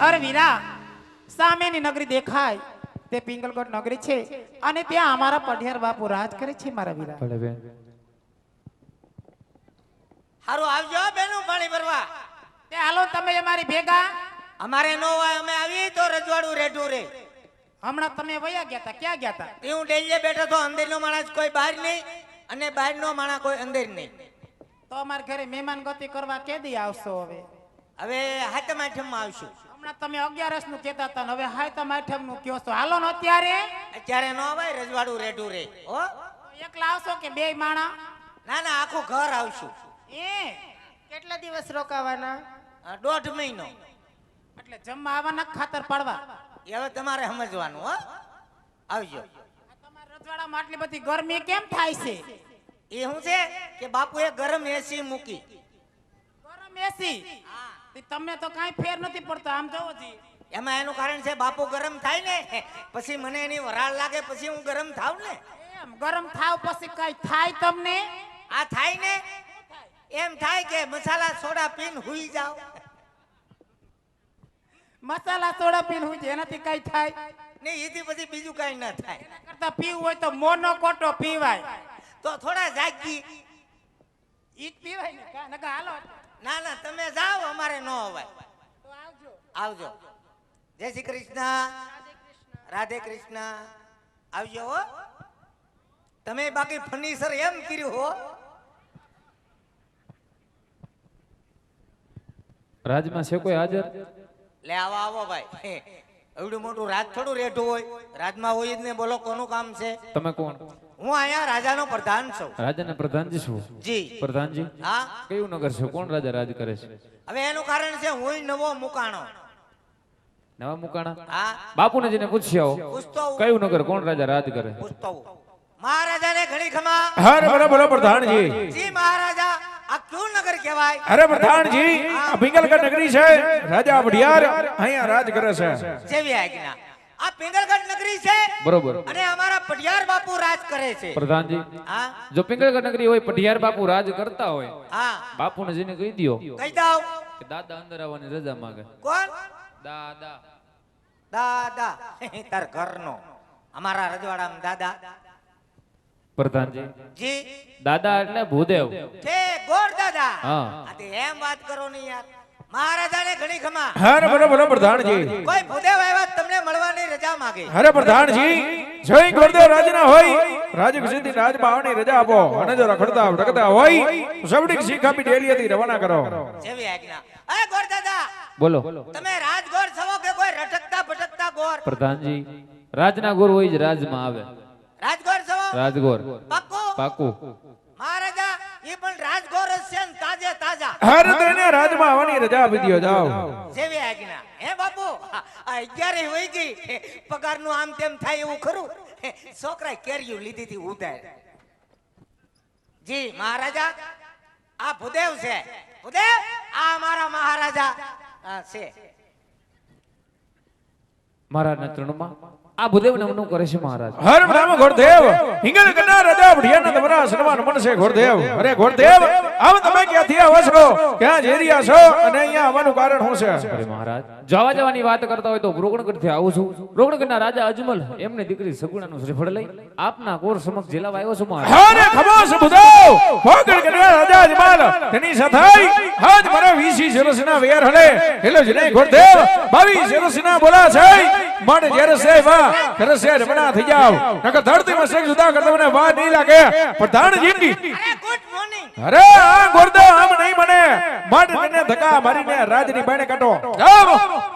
અરે વીરા સામેની નગરી દેખાય. તે પિંગલગઢ નગરી છે. અને ત્યાં અમારા પઢિયાર બાપુ રાજ કરે છે મારા વીરા. ભલે બેન. હારું આવજો બેનું પાણી ભરવા. તે હાલો તમે અમારી ભેગા. અમારે નો હોય અમે આવીએ તો રજવાડું રેઢું રે. હમણાં તમે વયા ગયા હતા ક્યાં ગયા હતા એ હું ડેલીએ બેઠો તો અંદરનો માણસ કોઈ બહાર નહીં અને બહારનો માણસ કોઈ અંદર નહીં. તો અમારા ઘરે મહેમાન ગતિ કરવા કેદી આવશો હવે? હવે હાથમાં આઠમમાં આવશું. હમણાં તમે અગિયારસનું કહેતા હતા હવે હાયતમ આઠમનું કયો છો? હાલો ને અત્યારે? અત્યારે ન હોય રજવાડું રેઢું રે. હો? એકલા આવશો કે બે માણા? ના ના આખું ઘર આવશું. એ? કેટલા દિવસ રોકાવાના? દોઢ મહિનો. એટલે જમવા આવવાના ખાતર પાડવા? એ હવે તમારે સમજવાનું હો. આવજો. તમારે રજવાડામાં આટલી બધી ગરમી કેમ થાય છે? એ શું છે? કે બાપુએ ગરમ એસી મૂકી. ગરમ એસી? તમને તો કાંઈ ફેર નથી પડતો આમ જોવો જી. એમાં એનું કારણ છે બાપુ ગરમ થાય ને પછી મને એની વરાળ લાગે પછી હું ગરમ થાવ ને. એમ ગરમ થાવ પછી કઈ થાય તમને? આ થાય ને? એમ થાય કે મસાલા સોડા પીન હુઈ જાવ મસાલા સોડા પીને જાય એનાથી કઈ થાય? ને એથી પછી બીજું કઈ ન થાય. એના કરતા પીવું હોય તો મોનો કોટો પીવાય. તો થોડા જાગી. ઈ પીવાય ને કા નકા હાલો. ના ના તમે જાઓ અમારે ન અવાય. આવજો. આવજો. જય શ્રી કૃષ્ણ. રાધે કૃષ્ણ. આવજો હો. તમે બાકી ફર્નિચર એમ કર્યું હો. રાજમાં છે કોઈ હાજર? લે આવો આવો ભાઈ. એવડું મોટું રાજ થોડું રેઠું હોય. રાજમાં હોય જ ને બોલો કોનું કામ છે? તમે કોણ? હું અહીંયા રાજાનો પ્રધાન છું. રાજાના પ્રધાનજી છું જી. પ્રધાનજી? હા. કયું નગર છે? કોણ રાજા રાજ કરે છે? હવે એનું કારણ છે હું નવો મુકાણો. નવા મુકાણા? હા. બાપુને જઈને પૂછી આવો કયું નગર કોણ રાજા રાજ કરે? પૂછતો મહારાજાને ઘણી ખમા. હર બોલો બોલો પ્રધાનજી. જી મહારાજા આ કયું નગર કહેવાય? અરે પ્રધાનજી આ ભીંગલગઢ નગરી છે. રાજા વઢિયાર અહીંયા રાજ કરે છે. જેવી આજ્ઞા. આ પિંગલગઢ નગરી છે? બરોબર. અને અમારા પઢિયાર બાપુ રાજ કરે છે. પ્રધાનજી હા? જો પિંગળગઢ નગરી હોય પઢિયાર બાપુ રાજ કરતા હોય હા. બાપુને જઈને કહી દ્યો કહી દઉં. કે દાદા અંદર આવવાની રજા માંગે. કોણ? દાદા. દાદા. તાર ઘરનો. અમારા રજવાડામાં દાદા. પ્રધાનજી. જી. દાદા એટલે ભૂદેવ. છે ગોર દાદા. હા. આ તે એમ વાત કરો ને યાર. મહારાજાને ઘણી ખમા. અરે બોલો બોલો પ્રધાનજી. કોઈ ભૂદેવ આવ્યા તમને મળવાની રજા માંગે. અરે પ્રધાનજી જોઈ ગુરુદેવ રાજના હોય રાજક સિદ્ધિ રાજમાં રજા આપો. અને જો રખડતા ભટકતા હોય તો શીખ આપી ડેલીએથી રવાના કરો. જેવી આજ્ઞા. અરે ગોર દાદા બોલો. તમે રાજગોર છો કે કોઈ રટકતા ભટકતા ગોર? પ્રધાનજી રાજના ગુરુ હોય જ રાજમાં આવે. રાજગોર છો? રાજગોર. પાક્કું પાકું. એ પણ રાજગોર છે ને તાજે તાજા. હર રાજમાં આવવાની રજા આપી દ્યો જાઓ. જેવી આજ્ઞા. હે બાપુ આ અગિયારે વહી ગઈ. પગારનું આમ તેમ થાય એવું ખરું? છોકરાએ કેરીયું લીધી હતી ઉધાર. જી મહારાજા આ ભૂદેવ છે. ભૂદેવ આ અમારા મહારાજા. આ છે. આ ભૂદેવ નમનું કરે છે મહારાજ? હર બ્રહ્મ ઘોડદેવ હિંગલ કના રાજા ભડિયાના તમારા સન્માન મનસે ઘોડદેવ અરે ઘોડદેવ આમ તમે ક્યાંથી આવો છો? ક્યાં જઈ રહ્યા છો? અને અહીંયા આવવાનું કારણ શું છે? અરે મહારાજ જવા જવાની વાત કરતા હોય તો રોગણગઢથી આવું છું. રોગણગઢના રાજા અજમલ એમની દીકરી સગુણાનું શ્રીફળ લઈ આપના કોર સમક્ષ જિલ્લા આવ્યો છું મહારાજ. હારે ખમોસ બુધાવ ભોગડ કના રાજા અજમલ તેની સાથે આજ મને વીસી સરસના વેર હલે. હેલો જને ઘોડદેવ બાવી સરસના બોલા છે. મણ જ્યારે છે વા ઘરે છે રમણા થઈ જાવ નકર ધરતી માં શેખ જુદા કરતા મને વા નહીં લાગે. પ્રધાનજી અરે ગુડ મોર્નિંગ. અરે આ ગોરદેવ આમ નહીં મને મઢ ધક્કા મારીને રાજની બાણે કાઢો.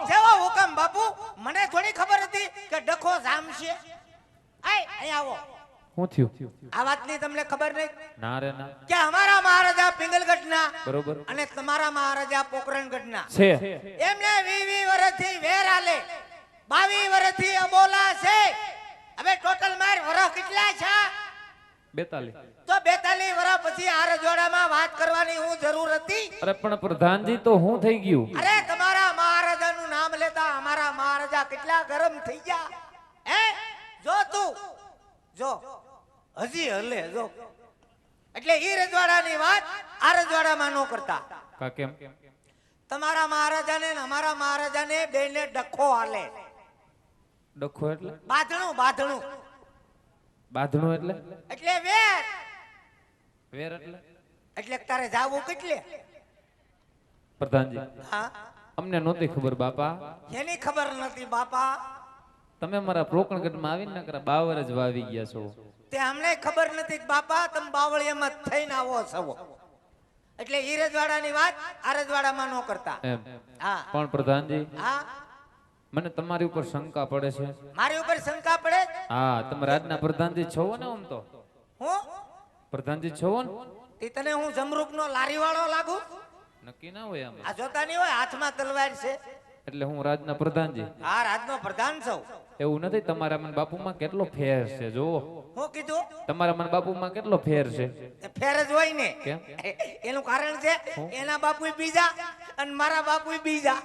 જેવો હુકમ બાપુ મને થોડી ખબર હતી કે ડખો જામશે આય અહીં આવો. શું થયું? આ વાતની તમને ખબર નહીં? ના રે ના. કે અમારા મહારાજા પિંગલગઢના બરોબર. અને તમારા મહારાજા પોકરણગઢના. છે. એમને વી વી વર્ષથી વેર આલે બાવી વર્ષથી અબોલા છે. હવે ટોટલ માર વરસ કેટલા છે? બેતાલી. તો બેતાલીસ વર્ષ પછી આ રજવાડામાં વાત કરવાની હું જરૂર હતી? અરે પણ પ્રધાનજી તો હું થઈ ગયું. અરે તમારા મહારાજાનું નામ લેતા અમારા મહારાજા કેટલા ગરમ થઈ ગયા. હે જો તું જો હજી હલે જો. એટલે ઈ રજવાડાની વાત આ રજવાડામાં ન કરતા. કા કેમ તમારા મહારાજાને ને અમારા મહારાજાને બેને ડખો હાલે. ડખો એટલે? બાંધણું બાંધણું બાંધણું એટલે? એટલે વેર. વેર એટલે? એટલે તારે જાવું કેટલે? પ્રધાનજી હા? અમને નહોતી ખબર બાપા. એની ખબર નથી બાપા. તમે મારા પ્રોકણગઢમાં આવીને ના કરા બાવર જ વાવી ગયા છો. તે અમને ખબર નથી બાપા તમે બાવળિયામાં થઈને આવો છો. એટલે ઈ રજવાડાની વાત આરજવાડામાં ન કરતા. હા. પણ પ્રધાનજી હા? મને તમારી ઉપર શંકા પડે છે. મારી ઉપર શંકા પડે? હા તમે રાજના પ્રધાનજી છો ને આમ તો. હું? પ્રધાનજી છો ને તને હું જમરૂકનો લારીવાળો લાગુ? નક્કી ના હોય આમ. આ જોતા નહીં હોય હાથમાં તલવાર છે. એટલે હું રાજના પ્રધાનજી. આ રાજનો પ્રધાન છું. એવું નથી તમારા મન બાપુમાં કેટલો ફેર છે જોવો હું કીધું? તમારા મન બાપુમાં કેટલો ફેર છે? એ ફેર જ હોય ને. એનું કારણ છે એના બાપુ બીજા અને મારા બાપુ બીજા.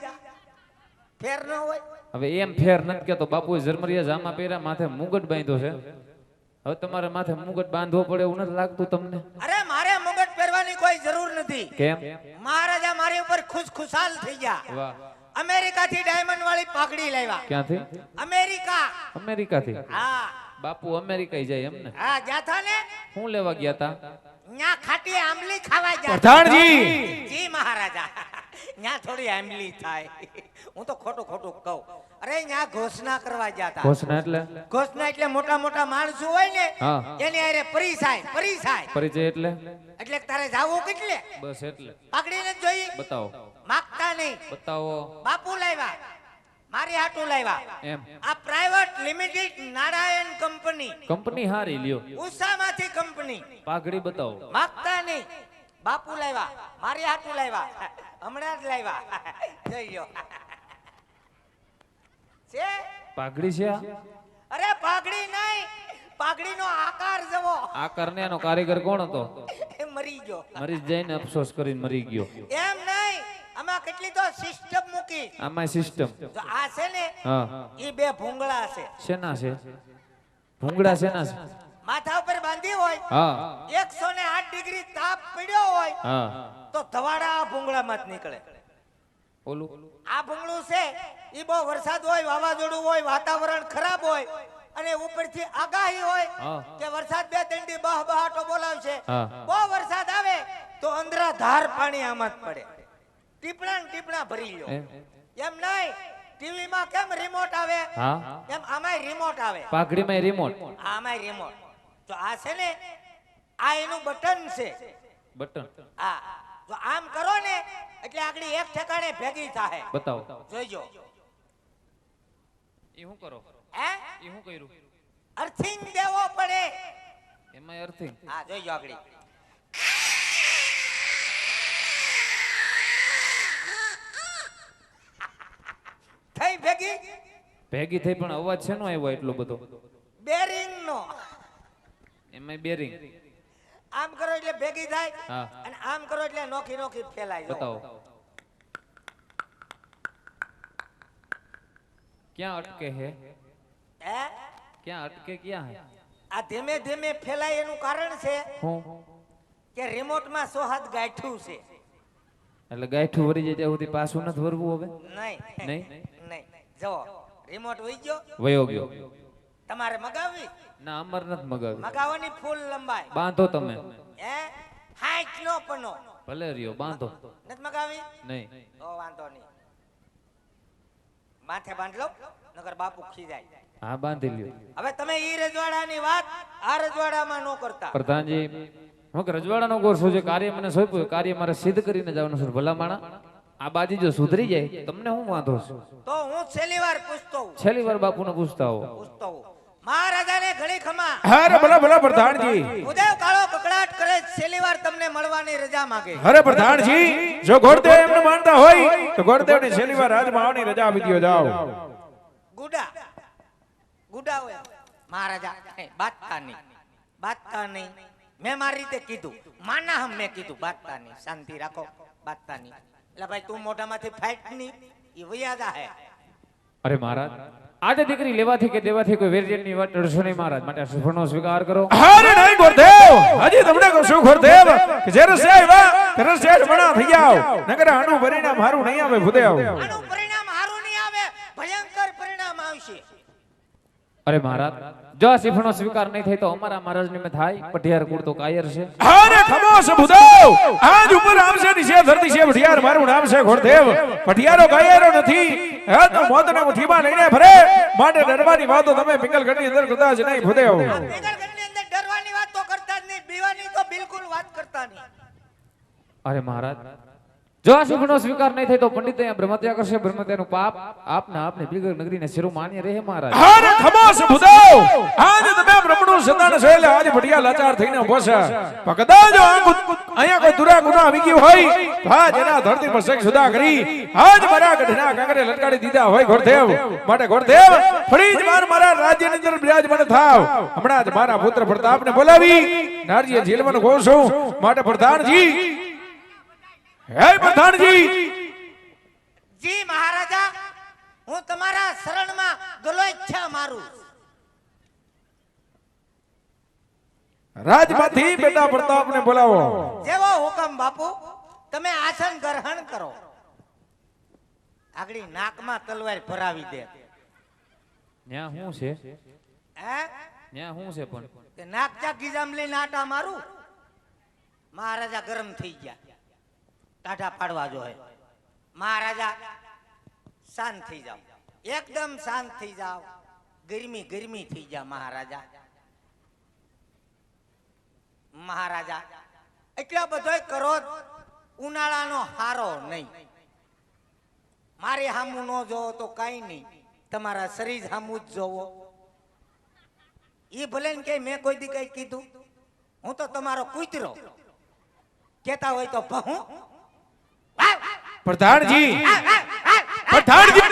ફેર ન હોય. હવે એમ ફેર નથી કેતો બાપુએ જરમરિયા જામા પહેર્યા માથે મુગટ બાંધ્યો છે. હવે તમારે માથે મુગટ બાંધવો પડે એવું નથી લાગતું તમને? અરે મારે મુગટ પહેરવાની કોઈ જરૂર નથી. કેમ? મહારાજા મારી ઉપર ખુશ ખુશાલ થઈ ગયા. વાહ. અમેરિકા થી ડાયમંડ વાળી પાઘડી લાવ્યા ક્યાંથી? અમેરિકા. અમેરિકા થી હા. બાપુ અમેરિકા જાય એમને. હા ગયા ને? હું લેવા ગયા તા? ન્યા ખાટી આંબલી ખાવા ગયા પ્રધાનજી! જી મહારાજા. ન્યા થોડી આંબલી થાય. હું તો ખોટું ખોટું કહું. અરે ન્યા ઘોષણા કરવા જતા ઘોષણા એટલે? ઘોષણા એટલે મોટા મોટા માણસો હોય ને. એની હારે પરિસાય પરિસાય પરિચય એટલે? એટલે તારે જાવું કેટલે? બસ એટલે. પકડીને જોઈ. બતાવો. માગતા નહીં. બતાવો. બાપુ લાવ્યા મારી હાટું લાવ્યા એમ. આ private limited Narayan company. Company હારી લ્યો. ઉષામાંથી કંપની. પાઘડી બતાવો. માગતા નહીં. બાપુ લાવ્યા મારી હાટું લાવ્યા હમણાં જ લાવ્યા. જોઈ ગયો. છે? પાઘડી છે અરે પાઘડી નહીં પાઘડીનો આકાર જવો આકાર ને એનો કારીગર કોણ હતો? એ મરી ગયો. મરી જઈને અફસોસ કરીને મરી ગયો. એમ નહીં આમાં કેટલી તો સિસ્ટમ મૂકી. આમાં સિસ્ટમ આ છે ને હા. એ બે ભૂંગળા છે. શેના છે? ભૂંગળા શેના છે? માથા ઉપર બાંધી હોય હા. ને ડિગ્રી તાપ પડ્યો હોય તો ધવાડા આ ભૂંગળામાં જ નીકળે. ઓલું આ ભૂંગળું છે એ બહુ વરસાદ હોય વાવાઝોડું હોય વાતાવરણ ખરાબ હોય અને ઉપરથી આગાહી હોય કે વરસાદ બે ત્રણ દી બહ બહાટો બોલાવશે. બહુ વરસાદ આવે તો અંદરા ધાર પાણી આમાં જ પડે. ટીપણા ને ટીપણા ભરી ગયો એમ. એમ નહીં ટીવી માં કેમ રિમોટ આવે? એમ આમાંય રિમોટ આવે. પાઘડીમાં રિમોટ આમાંય રિમોટ તો આ છે ને આ એનું બટન છે. બટન. આ જો આમ કરો ને એટલે આગળ એક ઠેકાણે ભેગી થાય. બતાવો. જોઈજો. એ હું કરો? હે? એ હું કર્યું? અર્થિંગ દેવો પડે. એમાં અર્થિંગ. હા જોઈજો આગળ. થઈ ભેગી? ભેગી થઈ પણ અવાજ છે નો આવ્યો એટલો બધો? બેરિંગ નો એમાં બેરિંગ. આમ કરો એટલે ભેગી થાય અને આમ કરો એટલે નોખી નોખી ફેલાય. બતાવો. ક્યાં અટકે હે? હે? ક્યાં અટકે ક્યાં હે? આ ધીમે ધીમે ફેલાય એનું કારણ છે કે રિમોટમાં સોહાદ ગાંઠ્યું છે. એટલે ગાયઠું વરી જાય ત્યાં સુધી પાછું નથી વરવું હવે? નહીં. નહીં? નહીં. જો રિમોટ વહી ગયો. વયો ગયો. તમારે મગાવવી? ના અમર નથી મગાવ્યું. મગાવવાની ફૂલ લંબાઈ. બાંધો તમે. હે? હાઈટ નો પનો ભલે રહ્યો બાંધો. નથી મગાવી? નહીં. ઓ વાંધો નહીં. માથે બાંધ લો નગર બાપુ ખીજાય. હા બાંધી લ્યો. હવે તમે ઈ રજવાડાની વાત આ રજવાડામાં નો કરતા. પ્રધાનજી હું કે રજવાડાનો કોર્સ છે? કાર્ય મને સોંપ્યું કાર્ય મારે સિદ્ધ કરીને જવાનું છે. ભલા માણા આ બાજી જો સુધરી જાય તમને હું વાંધો છું? તો હું છેલ્લી વાર પૂછતો છેલ્લી વાર બાપુને પૂછતા હો પૂછતો હું મહારાજાને ઘણી ખમા. અરે ભલા ભલા પ્રધાનજી. ઉદય કાળો કકડાટ કરે છેલ્લી વાર તમને મળવાની રજા માંગે. અરે પ્રધાનજી જો ગોરદેવ એમને માનતા હોય તો ગોરદેવને છેલ્લી વાર રાજમાં આવવાની રજા આપી દ્યો જાઓ. ગુડા. ગુડા હોય. મહારાજા બાતતા નહીં બાતતા નહીં મેં મારી રીતે કીધું. માના હમ મેં કીધું. બાતતા નહીં શાંતિ રાખો બાતતા નહીં એટલે ભાઈ તું મોઢામાંથી ફાઈટ નહીં એ વૈયાદા હે અરે મહારાજ આજે દીકરી લેવાથી કે દેવાથી કોઈ વેરજેટની વાત અડશો નહીં મહારાજ. માટે આ સ્વીકાર કરો. અરે નહીં ગુરુદેવ. હજી તમને કહું છું ગુરુદેવ કે જ્યારે સે વા ત્યારે સે મણા થઈ જાવ નગર આનું ભરીને મારું નહીં આવે ભૂદેવ. આનું પરિણામ હારું નહીં આવે ભયંકર પરિણામ આવશે અરે મહારાજ જો આ સિફણો સ્વીકાર નહીં થાય તો અમારા મહારાજને મેં થાય પઢિયાર કુળ તો કાયર છે. અરે ખમોશ ભૂદેવ! આજ ઉપર આવશે નીચે ધરતી છે પઢિયાર મારું નામ છે ગુરુદેવ પઢિયારો કાયરો નથી હે તો મોતને મુઠીમાં લઈને ફરે. માટે ડરવાની વાતો તમે પિંગલગઢની અંદર કરતા જ નહીં ભૂદેવ. પેગલગઢની અંદર ડરવાની વાત તો કરતા જ નહીં બીવાની તો બિલકુલ વાત કરતા નહીં. અરે મહારાજ જો આ શ્રીફળનો સ્વીકાર નહીં થાય તો પંડિત અહીંયા બ્રહ્મત્યા કરશે. બ્રહ્મત્યાનું પાપ આપને આપને બીગર નગરીને શિરો માન્ય રહે મહારાજ. હારે તમે બ્રહ્મણું સંતાન સહેલે આજ ભટિયા લાચાર થઈને ઊભો છે. પણ કદાચ આ અહીંયા કોઈ દુરા ગુના આવી ગયો હોય હા જેના ધરતી પર શેખ સુધા કરી. આજ મારા ગઢના કાંકરે લટકાડી દીધા હોય ગોરદેવ માટે ગોરદેવ ફરી જ માર મારા રાજ્યની અંદર બિરાજમાન થાવ. હમણાં જ મારા પુત્ર પ્રતાપને બોલાવી નારજી જેલમાં કહું માટે પ્રધાનજી હે પ્રધાનજી! જી મહારાજા હું તમારા શરણમાં ગલોચ્છા મારું. રાજમાંથી બેટા પ્રતાપને બોલાવો. જેવો હુકમ બાપુ તમે આસન ગ્રહણ કરો. આગળી નાકમાં તલવાર ભરાવી દે. ન્યા શું છે? હે? ન્યા શું છે પણ? તે નાક ચા ગીજામ લઈને આટા મારું? મહારાજા ગરમ થઈ ગયા. ટાઢા પાડવા જોઈએ. મહારાજા, શાંત થઈ જાઓ. એકદમ શાંત થઈ જાઓ. ગરમી ગરમી થઈ જા મહારાજા. મહારાજા, એટલા બધોય કરો ઉનાળાનો હારો નહીં. મારે હામુ ન જોવો તો કઈ નહીં. તમારા શરીર હામુ જ જોવો. એ ભલે ને કે મેં કોઈ દી કઈ કીધું. હું તો તમારો કૂતરો. કેતા હોય તો ભહું. પ્રધાનજી. પ્રધાનજી.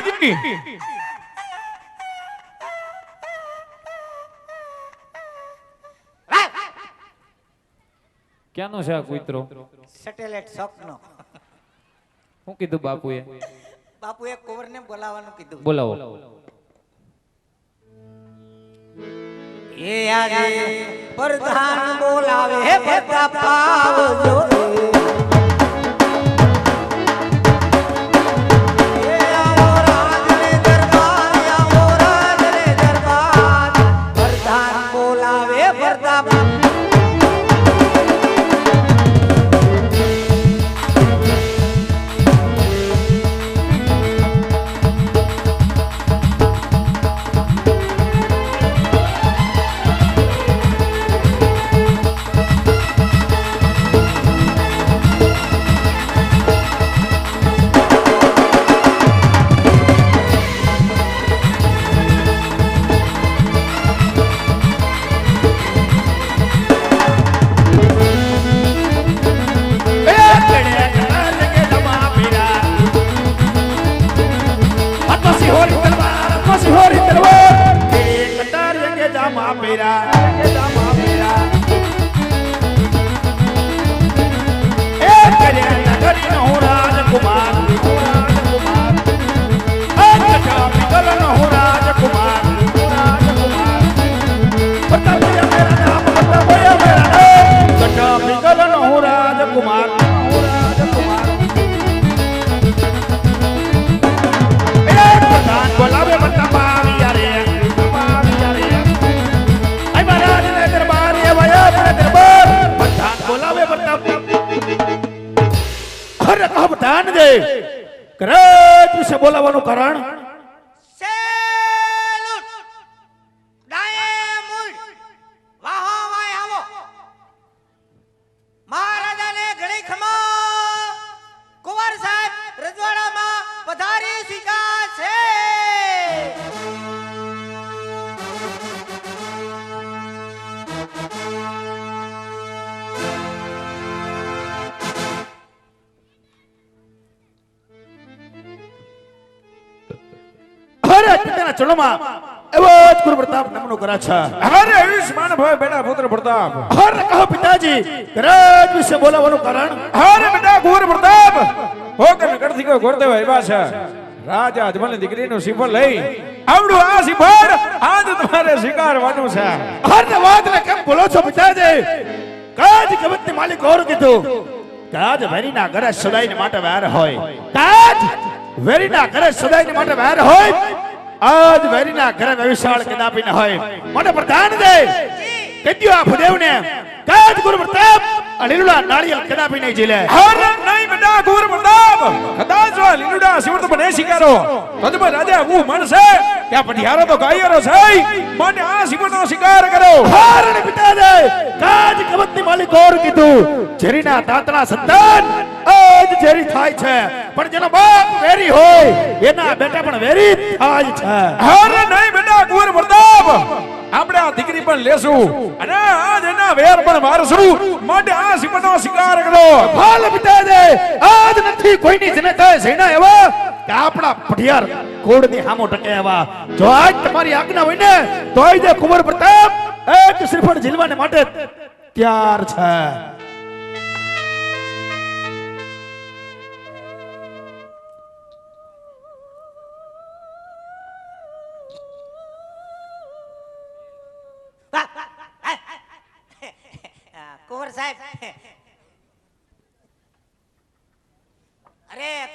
ક્યાંનો છે આ કૂતરો? સેટેલાઇટ સ્વપ્નો શું કીધું બાપુએ? બાપુ એક કુંવર બોલાવવાનું કીધું. બોલાવો. એ આજે પ્રધાન બોલાવે હે પ્રતાપ આવજો golpe વિશે બોલાવાનું કારણ ચરણોમાં એવો જ ગુરુ પ્રતાપ નામનો કરા છે. અરે આયુષ્માન ભાઈ બેટા પુત્ર પ્રતાપ. હર કહો પિતાજી ગરજ વિશે બોલાવવાનું કારણ? હર બેટા ગુરુ પ્રતાપ. હોકર ગઢથી કોઈ ગોરદેવ આવ્યા છે. રાજા અજમલની દીકરીનું સિંહ લઈ આવડું આ શ્રીફળ આજ તમારે સ્વીકારવાનું છે. હરને વાતને કેમ બોલો છો પિતાજી? કાજ કવતની માલિક ઓર કીધું. કાજ વેરીના ઘરે સદાયને માટે વાર હોય. કાજ વેરીના ઘરે સદાયને માટે વાર હોય. આજ વેરીના ઘરે વિશાળ કદાપી ન હોય. મને પ્રધાન દે. કદ્યો આ ભુદેવને. કાજ ગુરુ પ્રતાપ. અલીલુલા નાળિયેર કદાપી નહીં જીલે હર નહીં બડા ગુર મદાબ કદાચ આ લીલુડા શિવર્ત બને શિકારો તદબ રાજા હું મનસે ત્યાં પઢિયારો તો ગાયરો છે. મને આ શિવનો શિકાર કરો હરણ પિતા દે કાજ કવતની માલિક ઓર કીધું જેરીના તાતણા સંતાન આજ જેરી થાય છે. પણ જેનો બાપ વેરી હોય એના બેટા પણ વેરી થાય છે. હર નહીં બેટા ગુર પ્રતાપ આપણે આ દીકરી પણ લેશું. અને આજ એના વેર પણ મારશું. માટે આ શિવનો શિકાર કરો. હાલ પિતા દે. આજ નથી કોઈની જનતા સેના એવા. કે આપણા પઢિયાર કોડની હામો ટકે એવા. જો આજ તમારી આજ્ઞા હોય ને, તોય દે કુંવર પ્રતાપ. એક શ્રીફળ ઝીલવાને માટે તૈયાર છે.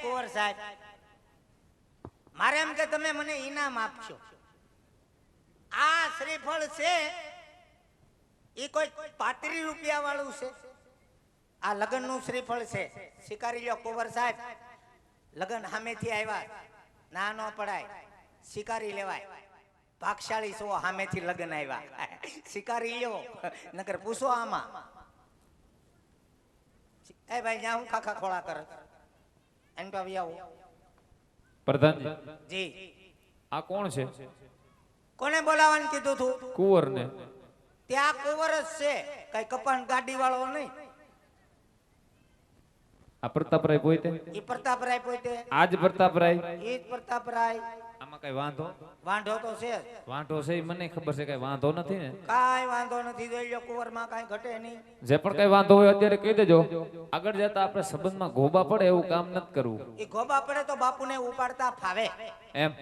કુંવર સાહેબ, મારે એમ કે તમે મને ઈનામ આપશો. આ શ્રીફળ છે એ કોઈ પાંત્રીસ રૂપિયા વાળું છે. આ લગ્નનું શ્રીફળ છે. સ્વીકારી લો કુંવર સાહેબ. લગ્ન સામેથી આવ્યા, ના ન પડાય. સ્વીકારી લેવાય. ભાગશાળી છો સામેથી લગ્ન આવ્યા. સ્વીકારી લ્યો, નકર પૂછો આમાં. એ ભાઈ જ્યાં હું ખાખા ખોળા કર? તો આવો પ્રધાનજી જી. આ કોણ છે? કોને બોલાવવાનું કીધું તું? કુંવરને. ત્યાં કુંવર જ છે. કઈ કપાણ ગાડી વાળો નહીં. આ પ્રતાપરાય પોતે? ઈ પ્રતાપરાય પોતે? આજ પ્રતાપરાય ઈ જ પ્રતાપરાય આમાં કઈ વાંધો? વાંધો તો છે વાંધો છે મને ખબર છે કઈ વાંધો નથી ને? કાઈ વાંધો નથી જોઈ લો કુંવરમાં કાંઈ ઘટે નહીં. જે પણ કઈ વાંધો હોય અત્યારે કહી દેજો. આગળ જતા આપણે સંબંધમાં ગોબા પડે એવું કામ નથી કરવું. ઈ ગોબા પડે તો બાપુને ઉપાડતા ફાવે. એમ.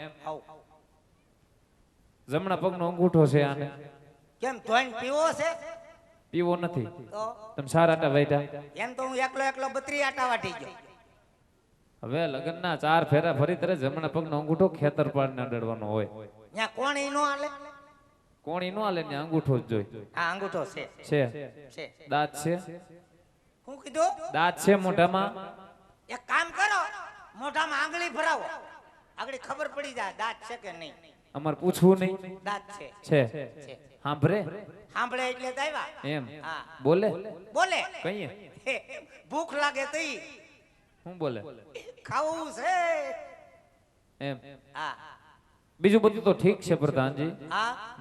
જમણા પગનો અંગૂઠો છે આને. કેમ ધોઈને પીવો છે? પીવો નથી. તમે સારા બેઠા એમ તો હું એકલો એકલો બત્રી આટા વાટી ગયો. હવે લગ્નના ચાર ફેરા ફરી તરે જમણા પગનો અંગૂઠો ખેતર પાડીને અડડવાનો હોય. ત્યાં કોણ ઈ નો હાલે? કોણી નો આલે ને અંગૂઠો જ જોઈ. આ અંગૂઠો છે. છે? છે. દાંત છે? હું કીધું? દાંત છે મોઢામાં? એક કામ કરો મોઢામાં આંગળી ભરાવો. આગળ ખબર પડી જાય દાંત છે કે નહીં. અમારે પૂછવું નહીં. દાંત છે. છે. સાંભળે સાંભળે એટલે જ આવ્યા. એમ. બોલે? બોલે. કહીએ. ભૂખ લાગે તો હું શું બોલે? ખાવું છે. એમ. હા. બીજું બધું તો ઠીક છે પ્રધાનજી.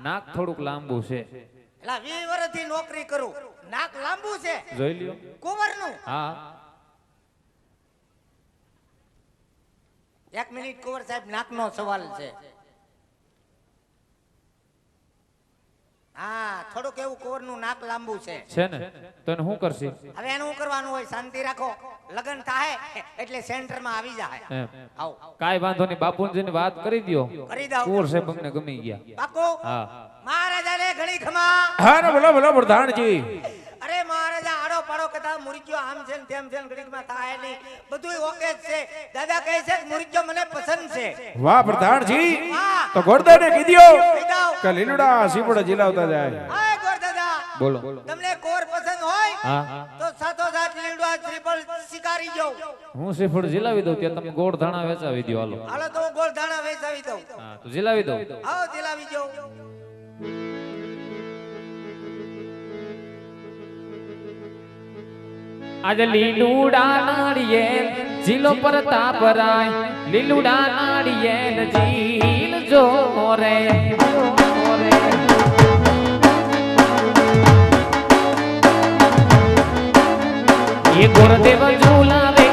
નાક થોડુંક લાંબુ છે. એટલે વી વર્ષથી નોકરી કરું. નાક લાંબુ છે. જોઈ લ્યો. કુંવરનું. હા. એક મિનિટ કુંવર સાહેબ નાકનો સવાલ છે. હા થોડુંક એવું કુંવરનું નાક લાંબુ છે. છે ને? તો એને શું કરશી? હવે એનું શું કરવાનું હોય? શાંતિ રાખો. લગન થાય એટલે સેન્ટરમાં આવી જાય આવો. કાંઈ વાંધો નહીં બાપુજીને વાત કરી દ્યો. કરી દઉં. કોર સાહેબ અમને ગમી ગયા. બાપુ હા. મહારાજાને ઘણી ખમા. હા ને બોલો બોલો પ્રધાનજી. અરે મહારાજા પાડો કદા મુરજીઓ આમ છે ને તેમ છે ને ઘડીકમાં થાય નહીં. બધું ઓકે જ છે. દાદા કહે છે કે મુરજીઓ મને પસંદ છે. વાહ પ્રધાનજી. તો ગોરદાને કીધો કે લીલુડા સીપડા જીલાવતા જાય. હાય ગોરદાદા બોલો. તમને કોર પસંદ હોય તો સાથો સાત લીલડો ત્રિપલ શિકારી જાઉં હું સીપડ જીલાવી દઉં ત્યાં તમે ગોળ ધાણા વેચાવી દો હાલો. હાલો તો હું ગોળ ધાણા વેચાવી દઉં. હા તો જીલાવી દઉં. આવો જીલાવી જાઉં આજે લીલુડા નાળિયેર જીલો પર તાપરાય લીલુડા નાળિયેર જીલ જો રે એ ગુરુદેવ ઝુલાવે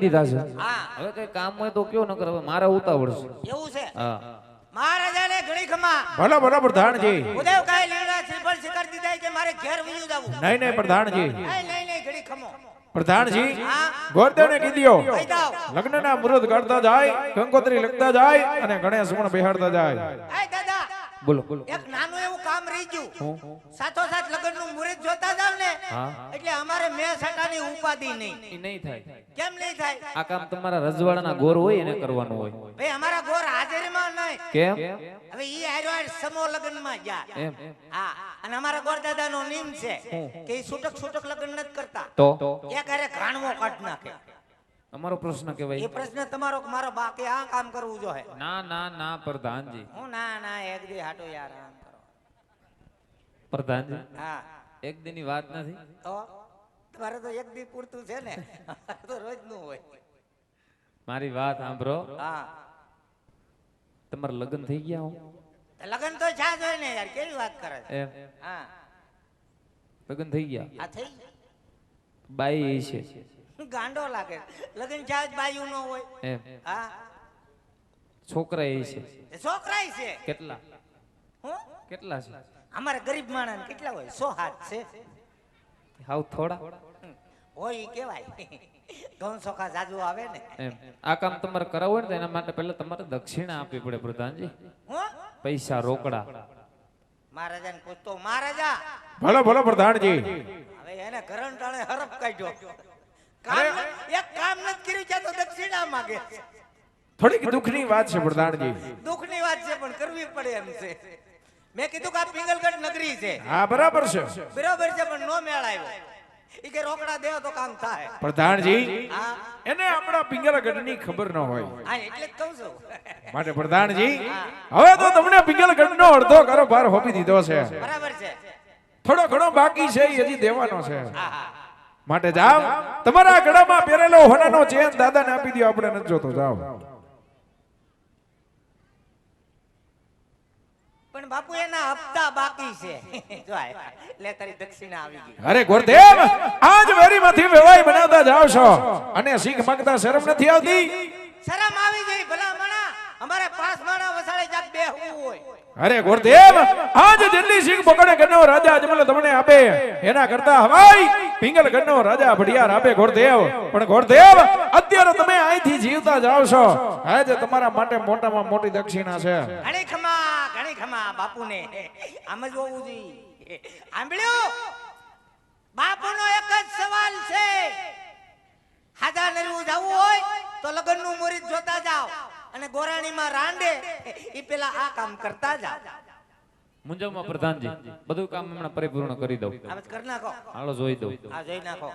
શ્રીફળ દીધા છે. હવે કઈ કામ હોય તો કયો નકર હવે મારે ઉતાવળ છે. એવું છે? હા. મહારાજાને ઘણી ખમા ભલે ભલે પ્રધાનજી. ઉદેવ કાય લીલા શ્રીફળ શિખર દીધા કે મારે ઘેર વિજુ જાવું નહીં નહીં પ્રધાનજી. નહીં નહીં ઘણી ખમો પ્રધાનજી ગોરદેવને કીધો લગ્નના મુહૂર્ત કાઢતા જાય કંકોત્રી લખતા જાય અને ગણેશ પણ બેહાડતા જાય. દાદા બોલો બોલો. એક નાનું એવું ગયું. સાથો સાથ લગ્નનું મુહૂર્ત જોતા જાવ ને એટલે અમારે મેં સટાની ઉપાધિ નહીં. નહીં થાય. કેમ નહીં થાય? આ કામ તમારા રજવાડાના ગોર હોય એને કરવાનું હોય. ભાઈ અમારા ગોર હાજરીમાં નહીં. કેમ? હવે ઈ હારો સમો લગ્નમાં જા એમ. હા. અને અમારા ગોર દાદા નો નિયમ છે કે ઈ છૂટક છૂટક લગ્ન નથી કરતા. તો? એક હારે ઘાણવો કાઢ નાખે. અમારો પ્રશ્ન એ પ્રશ્ન તમારો મારો બાકી કે આ કામ કરવું જોઈએ ના ના ના પ્રધાનજી. હું ના ના એક દી હાટો યાર પ્રધાનજી હા. એક દિનની વાત નથી? તમારે તો એક દિન પૂરતું છે ને. તો રોજનું હોય. મારી વાત સાંભળો. હા. તમારા લગ્ન થઈ ગયા હું? લગ્ન તો છા જ હોય ને યાર. કેવી વાત કરે છે? હા. લગ્ન થઈ ગયા? આ થઈ બાઈ છે. ગાંડો લાગે. લગ્ન છા જ બાયું નો હોય. એમ. હા. છોકરા એ છે. એ છોકરાય છે? કેટલા? હું? કેટલા છે? અમારે ગરીબ માણસ કેટલા હોય? સો હાથ છે. હાવ થોડા. હોય કેવાય ઘઉં સોખા જાજુ આવે ને. આ કામ તમારે કરાવવું હોય ને એના માટે પહેલા તમારે દક્ષિણા આપવી પડે પ્રધાનજી. હું? પૈસા રોકડા. મહારાજાને પૂછતો મહારાજા! ભલો ભલો પ્રધાનજી. હવે એને ઘરણ ટાણે હરફ કાઢ્યો. કામ એક કામ નથી કર્યું છે તો દક્ષિણા માંગે થોડીક દુઃખની વાત છે પ્રધાનજી. દુઃખની વાત છે પણ કરવી પડે એમ છે. મેં કીધું કે આ પિંગલગઢ નગરી છે. હા બરાબર છે. બરાબર છે પણ નો મેળ આવ્યો. ઈ કે રોકડા દેવો તો કામ થાય. પ્રધાનજી એને આપણા પિંગલગઢની ખબર ન હોય. હા એટલે જ કહું છું. માટે પ્રધાનજી હવે તો તમને પિંગલગઢનો અડધો કારોબાર હોપી દીધો છે. બરાબર છે. થોડો ઘણો બાકી છે હજી દેવાનો છે. માટે જાઓ તમારા ગળામાં પહેરેલો હોનાનો ચેન દાદાને આપી દો આપણે નથી જોતો જાઓ. પણ બાપુ એના હપ્તા બાકી છે. જો લે તારી દક્ષિણા આવી ગઈ. અરે ગુરુદેવ આજ વેરીમાંથી વેવાઈ બનાવતા જાવ છો. અને શીખ માંગતા શરમ નથી આવતી? શરમ આવી ગઈ ભલા મણા અમારે પાંચ માણા વસાડે જાત બેહવું હોય. અરે ગુરુદેવ આજ જેટલી શીખ પકડે ગનો રાજા અજમલ તમને આપે. એના કરતા હવાઈ પિંગલ ગનો રાજા ભડિયાર આપે ગુરુદેવ. પણ ગુરુદેવ અત્યારે તમે અહીંથી જીવતા જાવ છો. આજે તમારા માટે મોટામાં મોટી દક્ષિણા છે. ઘણી ખમા ઘણી ખમા બાપુને. આમ જ હોવું જોઈએ. સાંભળ્યું? બાપુનો એક જ સવાલ છે. હાજા નરવું જવું હોય તો લગ્નનું મુહૂર્ત જોતા જાઓ અને ગોરાણીમાં રાંડે એ પેલા આ કામ કરતા જાઓ. મુંજવમાં પ્રધાનજી બધું કામ હમણાં પરિપૂર્ણ કરી દઉં. કરી નાખો. હાલો જોઈ દઉં. આ જોઈ નાખો.